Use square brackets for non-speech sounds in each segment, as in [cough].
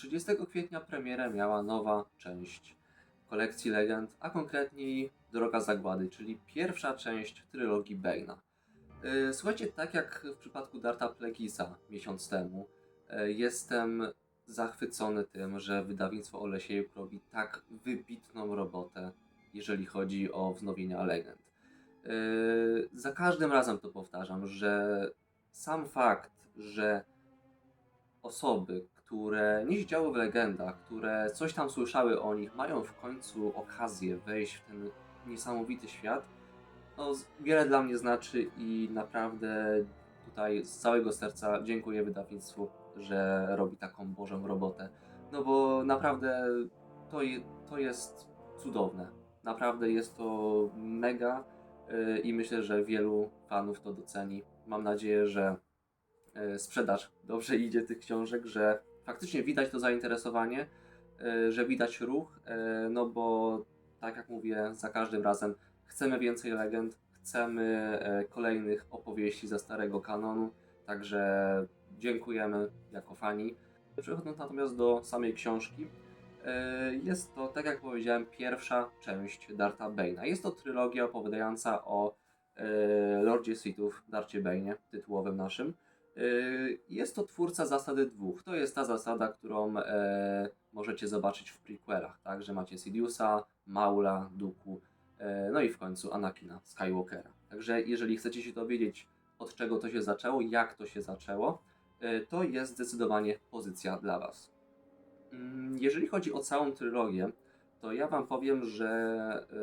30 kwietnia premierę miała nowa część kolekcji legend, a konkretniej Droga Zagłady, czyli pierwsza część trylogii Bane'a. Yy, Słuchajcie, tak jak w przypadku Darta Plegisa miesiąc temu, yy, jestem zachwycony tym, że wydawnictwo Olesiejuk robi tak wybitną robotę, jeżeli chodzi o wznowienia legend. Yy, Za każdym razem to powtarzam, że sam fakt, że osoby, które nie siedziały w legendach, które coś tam słyszały o nich, mają w końcu okazję wejść w ten niesamowity świat, no, z- wiele dla mnie znaczy i naprawdę tutaj z całego serca dziękuję wydawnictwu, że robi taką bożą robotę. No bo naprawdę to, je, to jest cudowne. Naprawdę jest to mega yy, i myślę, że wielu fanów to doceni. Mam nadzieję, że yy, sprzedaż dobrze idzie tych książek, że faktycznie widać to zainteresowanie, yy, że widać ruch, yy, no bo tak jak mówię, za każdym razem chcemy więcej legend, chcemy e, kolejnych opowieści ze starego kanonu, także dziękujemy jako fani. Przechodząc natomiast do samej książki, e, jest to, tak jak powiedziałem, pierwsza część Darta Bane'a. Jest to trylogia opowiadająca o e, Lordzie Sithów, Darcie Bane'ie, tytułowym naszym. E, Jest to twórca zasady dwóch. To jest ta zasada, którą e, możecie zobaczyć w prequelach, tak? Że macie Sidiousa, Maula, Dooku, e, no i w końcu Anakina Skywalkera. Także jeżeli chcecie się dowiedzieć, od czego to się zaczęło, jak to się zaczęło, e, to jest zdecydowanie pozycja dla Was. Mm, Jeżeli chodzi o całą trylogię, to ja Wam powiem, że e,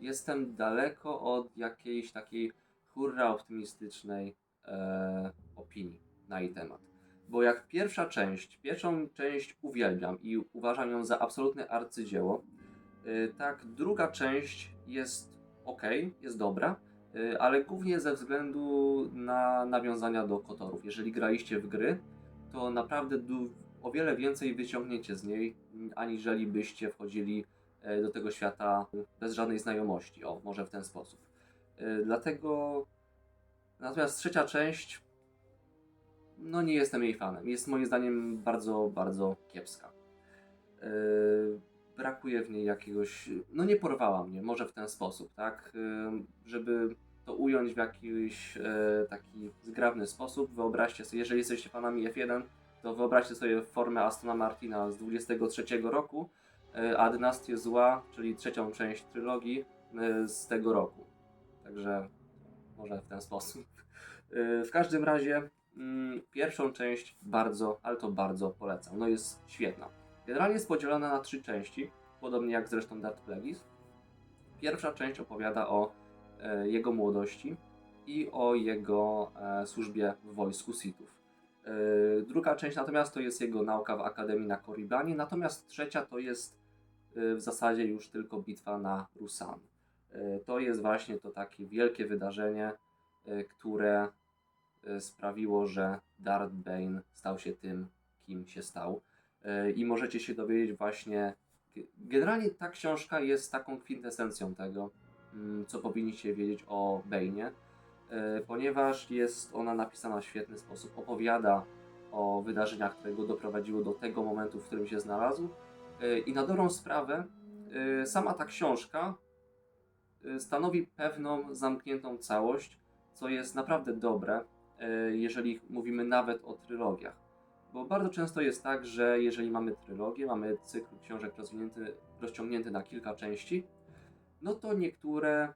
jestem daleko od jakiejś takiej hurra optymistycznej e, opinii na jej temat. Bo jak pierwsza część, pierwszą część uwielbiam i uważam ją za absolutne arcydzieło, y, tak druga część jest ok, jest dobra, y, ale głównie ze względu na nawiązania do kotorów. Jeżeli graliście w gry, to naprawdę o wiele więcej wyciągniecie z niej, aniżeli byście wchodzili e, do tego świata bez żadnej znajomości. O, może w ten sposób. Y, Dlatego natomiast trzecia część no nie jestem jej fanem. Jest moim zdaniem bardzo, bardzo kiepska. Yy, brakuje w niej jakiegoś. No nie porwała mnie, może w ten sposób, tak? Yy, żeby to ująć w jakiś yy, taki zgrabny sposób, wyobraźcie sobie, jeżeli jesteście fanami F1, to wyobraźcie sobie formę Astona Martina z 23 roku, yy, a Dynastię Zła, czyli trzecią część trylogii yy, z tego roku. Także może w ten sposób. W każdym razie mm, pierwszą część bardzo, ale to bardzo polecam. No jest świetna. Generalnie jest podzielona na trzy części, podobnie jak zresztą Darth Plagueis. Pierwsza część opowiada o e, jego młodości i o jego e, służbie w wojsku Sithów. E, druga część natomiast to jest jego nauka w Akademii na Korribanie, natomiast trzecia to jest w zasadzie już tylko bitwa na Rusan. To jest właśnie to takie wielkie wydarzenie, które sprawiło, że Darth Bane stał się tym, kim się stał. E, I możecie się dowiedzieć właśnie. ge- Generalnie ta książka jest taką kwintesencją tego, mm, co powinniście wiedzieć o Bane'ie, e, ponieważ jest ona napisana w świetny sposób. Opowiada o wydarzeniach, które go doprowadziły do tego momentu, w którym się znalazł. E, I na dobrą sprawę, e, sama ta książka e, stanowi pewną zamkniętą całość, co jest naprawdę dobre, e, jeżeli mówimy nawet o trylogiach. Bo bardzo często jest tak, że jeżeli mamy trylogię, mamy cykl książek rozciągnięty na kilka części, no to niektóre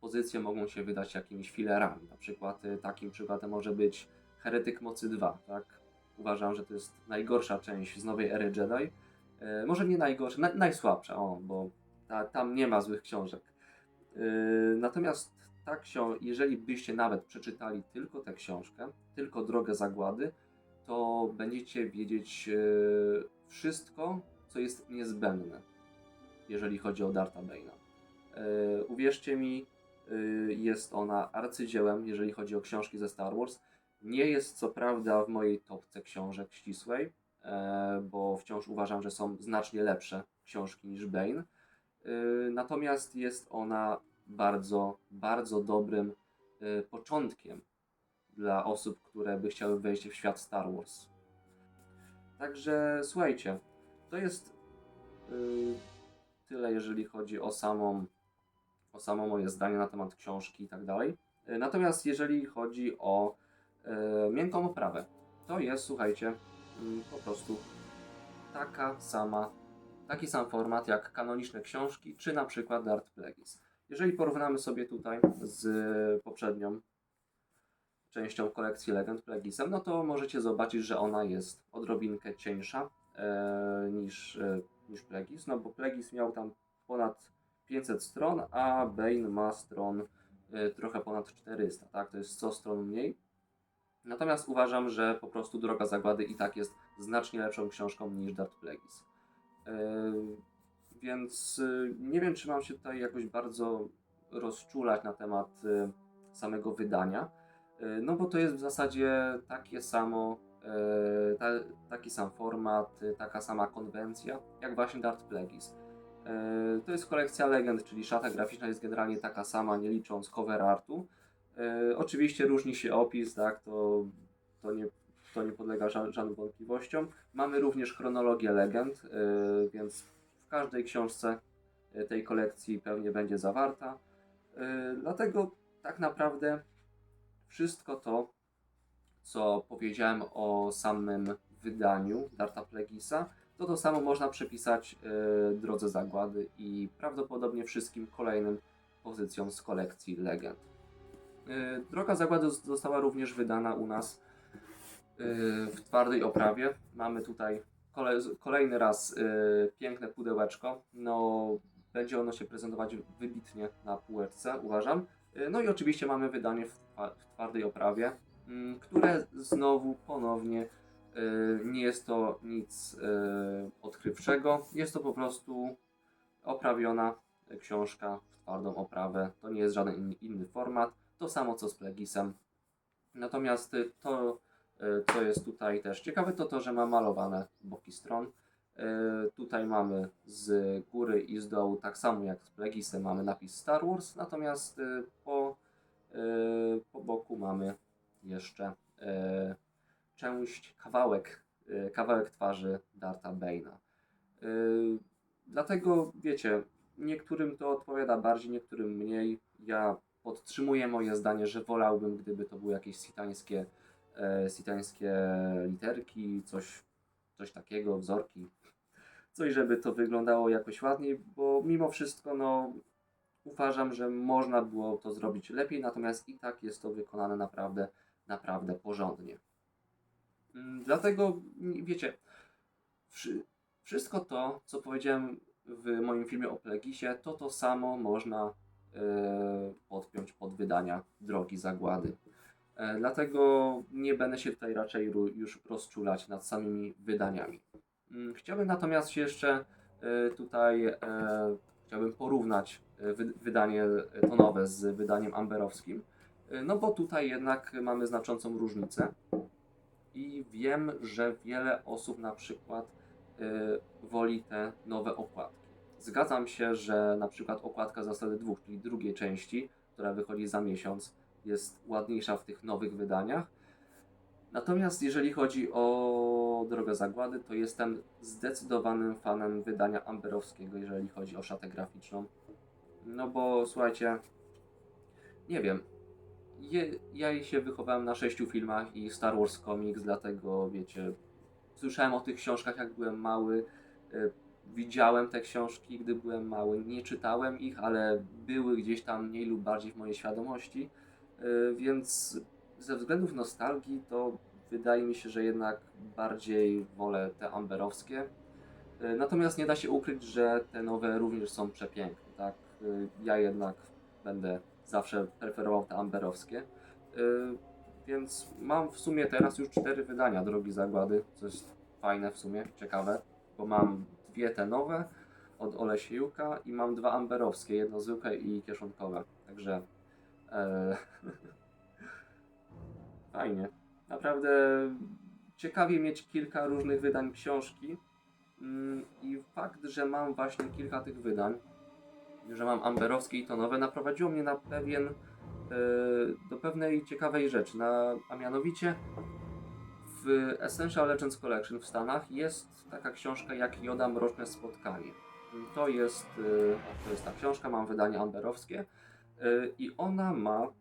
pozycje mogą się wydać jakimiś filerami. Na przykład y, takim przykładem może być Heretyk Mocy 2, tak? Uważam, że to jest najgorsza część z nowej ery Jedi. E, może nie najgorsza, na, najsłabsza, o, bo ta, tam nie ma złych książek. E, natomiast ta książka, jeżeli byście nawet przeczytali tylko tę książkę, tylko Drogę Zagłady, to będziecie wiedzieć e, wszystko, co jest niezbędne, jeżeli chodzi o Darta Bane'a. E, uwierzcie mi, e, jest ona arcydziełem, jeżeli chodzi o książki ze Star Wars. Nie jest co prawda w mojej topce książek ścisłej, bo wciąż uważam, że są znacznie lepsze książki niż Bane. Natomiast jest ona bardzo, bardzo dobrym e, początkiem dla osób, które by chciały wejść w świat Star Wars. Także słuchajcie, to jest yy, tyle, jeżeli chodzi o samą, o samo moje zdanie na temat książki i tak dalej. Yy, Natomiast jeżeli chodzi o miękką oprawę, to jest, słuchajcie, yy, po prostu taka sama, taki sam format jak kanoniczne książki, czy na przykład Dart Plagueis. Jeżeli porównamy sobie tutaj z poprzednią częścią kolekcji Legend Plagueisem, no to możecie zobaczyć, że ona jest odrobinkę cieńsza e, niż, e, niż Plagueis, no bo Plagueis miał tam ponad 500 stron, a Bane ma stron e, trochę ponad 400, tak? To jest 100 stron mniej. Natomiast uważam, że po prostu Droga Zagłady i tak jest znacznie lepszą książką niż Dart Plagueis. E, więc e, nie wiem, czy mam się tutaj jakoś bardzo rozczulać na temat e, samego wydania. E, No bo to jest w zasadzie takie samo, ta, taki sam format, taka sama konwencja, jak właśnie Dart Plagueis. To jest kolekcja legend, czyli szata graficzna jest generalnie taka sama, nie licząc cover artu. Oczywiście różni się opis, tak, to, to, nie, to nie podlega ża- żadnym wątpliwościom. Mamy również chronologię legend, więc w każdej książce e, tej kolekcji pewnie będzie zawarta. E, Dlatego tak naprawdę wszystko to, co powiedziałem o samym wydaniu Darta Plagueisa, to to samo można przypisać e, Drodze Zagłady i prawdopodobnie wszystkim kolejnym pozycjom z kolekcji Legend. Droga Zagłady została również wydana u nas w twardej oprawie. Mamy tutaj kole, kolejny raz e, piękne pudełeczko. No, będzie ono się prezentować wybitnie na półeczce, uważam. E, No i oczywiście mamy wydanie w, twa- w twardej oprawie, mm, które znowu ponownie e, nie jest to nic odkrywczego. Jest to po prostu oprawiona książka w twardą oprawę. To nie jest żaden in, inny format. To samo co z Plagisem. Natomiast to, co jest tutaj też ciekawe, to to, że ma malowane boki stron. E, Tutaj mamy z góry i z dołu, tak samo jak z Plagueisem, mamy napis Star Wars, natomiast e, po, e, po boku mamy jeszcze e, część, kawałek, e, kawałek twarzy Darta Bane'a. E, Dlatego, wiecie, niektórym to odpowiada bardziej, niektórym mniej. Ja podtrzymuję moje zdanie, że wolałbym, gdyby to były jakieś sitańskie, e, sitańskie literki, coś, coś takiego, wzorki, coś, żeby to wyglądało jakoś ładniej, bo mimo wszystko, no, uważam, że można było to zrobić lepiej, natomiast i tak jest to wykonane naprawdę, naprawdę porządnie. Mm, Dlatego, wiecie, wszy- wszystko to, co powiedziałem w moim filmie o Plegisie, to to samo można e, podpiąć pod wydania Drogi Zagłady. E, dlatego nie będę się tutaj raczej już rozczulać nad samymi wydaniami. Mm, Chciałbym natomiast jeszcze e, tutaj e, chciałbym porównać wy, wydanie to nowe z wydaniem amberowskim, no bo tutaj jednak mamy znaczącą różnicę i wiem, że wiele osób na przykład woli te nowe okładki. Zgadzam się, że na przykład okładka zasady dwóch, czyli drugiej części, która wychodzi za miesiąc, jest ładniejsza w tych nowych wydaniach. Natomiast jeżeli chodzi o Drogę Zagłady, to jestem zdecydowanym fanem wydania amberowskiego, jeżeli chodzi o szatę graficzną. No bo słuchajcie, nie wiem, je, ja się wychowałem na sześciu filmach i Star Wars Comics, dlatego wiecie, słyszałem o tych książkach jak byłem mały, y, widziałem te książki, gdy byłem mały, nie czytałem ich, ale były gdzieś tam mniej lub bardziej w mojej świadomości, więc ze względów nostalgii to wydaje mi się, że jednak bardziej wolę te amberowskie. Y, Natomiast nie da się ukryć, że te nowe również są przepiękne, tak? Y, Ja jednak będę zawsze preferował te amberowskie. Więc mam w sumie teraz już cztery wydania Drogi Zagłady, co jest fajne w sumie, ciekawe, bo mam dwie te nowe od Olesiejuka i mam dwa amberowskie, jedno zwykłe i kieszonkowe. Także e, [laughs] fajnie. Naprawdę ciekawie mieć kilka różnych wydań książki Mm, i fakt, że mam właśnie kilka tych wydań, że mam amberowskie i to nowe, naprowadziło mnie na pewien, e, do pewnej ciekawej rzeczy, na, a mianowicie w Essential Legends Collection w Stanach jest taka książka jak Joda Mroczne Spotkanie. To jest, y, to jest ta książka, mam wydanie amberowskie i ona ma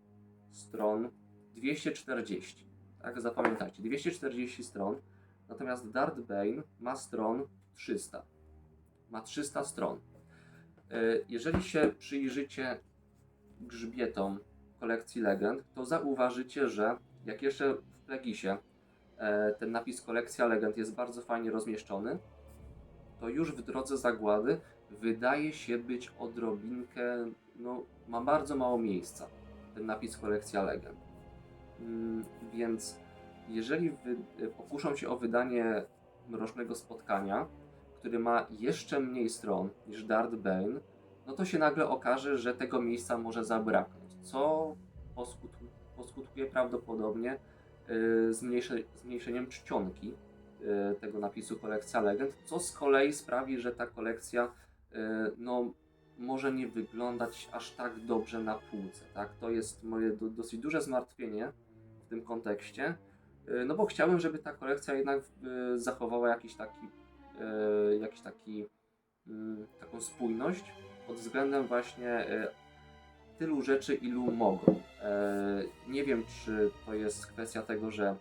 stron 240. Tak, zapamiętajcie, 240 stron. Natomiast Darth Bane ma stron 300. Ma 300 stron. Y, Jeżeli się przyjrzycie grzbietom kolekcji legend, to zauważycie, że jak jeszcze w Plegisie e, ten napis kolekcja legend jest bardzo fajnie rozmieszczony, to już w drodze zagłady wydaje się być odrobinkę, no ma bardzo mało miejsca ten napis kolekcja legend. Mm, Więc jeżeli wy, pokuszą się o wydanie Mrocznego Spotkania, który ma jeszcze mniej stron niż Darth Bane, no to się nagle okaże, że tego miejsca może zabraknąć, co poskutku, poskutkuje prawdopodobnie y, zmniejsze, zmniejszeniem czcionki y, tego napisu kolekcja legend, co z kolei sprawi, że ta kolekcja y, no, może nie wyglądać aż tak dobrze na półce. Tak? To jest moje do, dosyć duże zmartwienie w tym kontekście, y, no bo chciałbym, żeby ta kolekcja jednak y, zachowała jakiś taki, y, jakiś taki taką spójność pod względem właśnie tylu rzeczy, ilu mogą. Nie wiem, czy to jest kwestia tego, że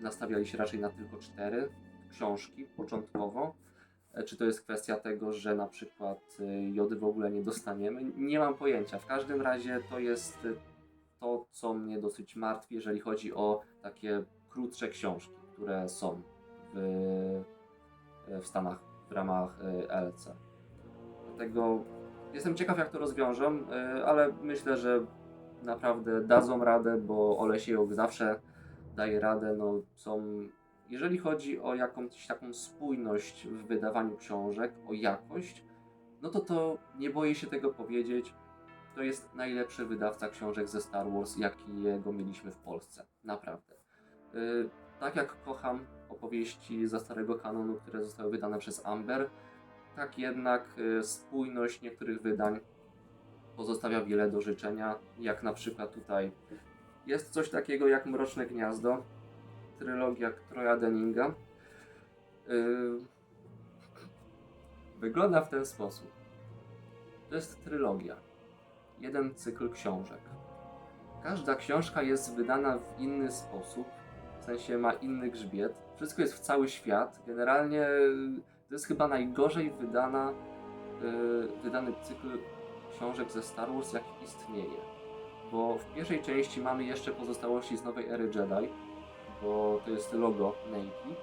nastawiali się raczej na tylko cztery książki początkowo, czy to jest kwestia tego, że na przykład y, jody w ogóle nie dostaniemy. Nie mam pojęcia. W każdym razie to jest y, to, co mnie dosyć martwi, jeżeli chodzi o takie krótsze książki, które są w, w Stanach w ramach LC. Dlatego jestem ciekaw, jak to rozwiążą, ale myślę, że naprawdę dadzą radę, bo Olesiejok zawsze daje radę. No, są, jeżeli chodzi o jakąś taką spójność w wydawaniu książek, o jakość, no to to nie boję się tego powiedzieć. To jest najlepszy wydawca książek ze Star Wars, jakiego mieliśmy w Polsce. Naprawdę. Y, tak jak kocham opowieści ze starego kanonu, które zostały wydane przez Amber, tak jednak y, spójność niektórych wydań pozostawia wiele do życzenia, jak na przykład tutaj jest coś takiego jak Mroczne Gniazdo, trylogia Troja Denninga. Yy, Wygląda w ten sposób. To jest trylogia. Jeden cykl książek. Każda książka jest wydana w inny sposób, w sensie ma inny grzbiet. Wszystko jest w cały świat. Generalnie yy, to jest chyba najgorzej wydana, yy, wydany cykl książek ze Star Wars, jaki istnieje. Bo w pierwszej części mamy jeszcze pozostałości z nowej ery Jedi, bo to jest logo Navy.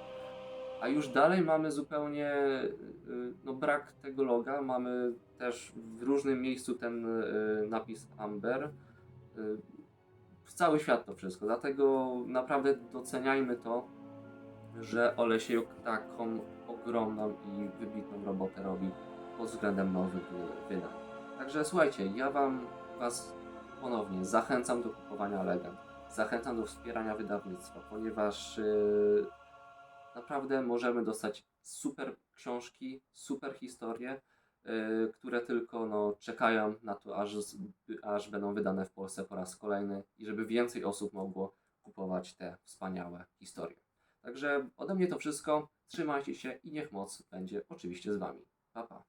A już dalej mamy zupełnie y, no, brak tego loga. Mamy też w różnym miejscu ten y, napis Amber. Y, W cały świat to wszystko. Dlatego naprawdę doceniajmy to, że Olesiejuk taką ogromną i wybitną robotę robi pod względem nowych wydań. Także słuchajcie, ja wam was ponownie zachęcam do kupowania legend. Zachęcam do wspierania wydawnictwa, ponieważ yy, naprawdę możemy dostać super książki, super historie, yy, które tylko no, czekają na to, aż, aż będą wydane w Polsce po raz kolejny i żeby więcej osób mogło kupować te wspaniałe historie. Także ode mnie to wszystko. Trzymajcie się i niech moc będzie oczywiście z Wami. Pa, pa.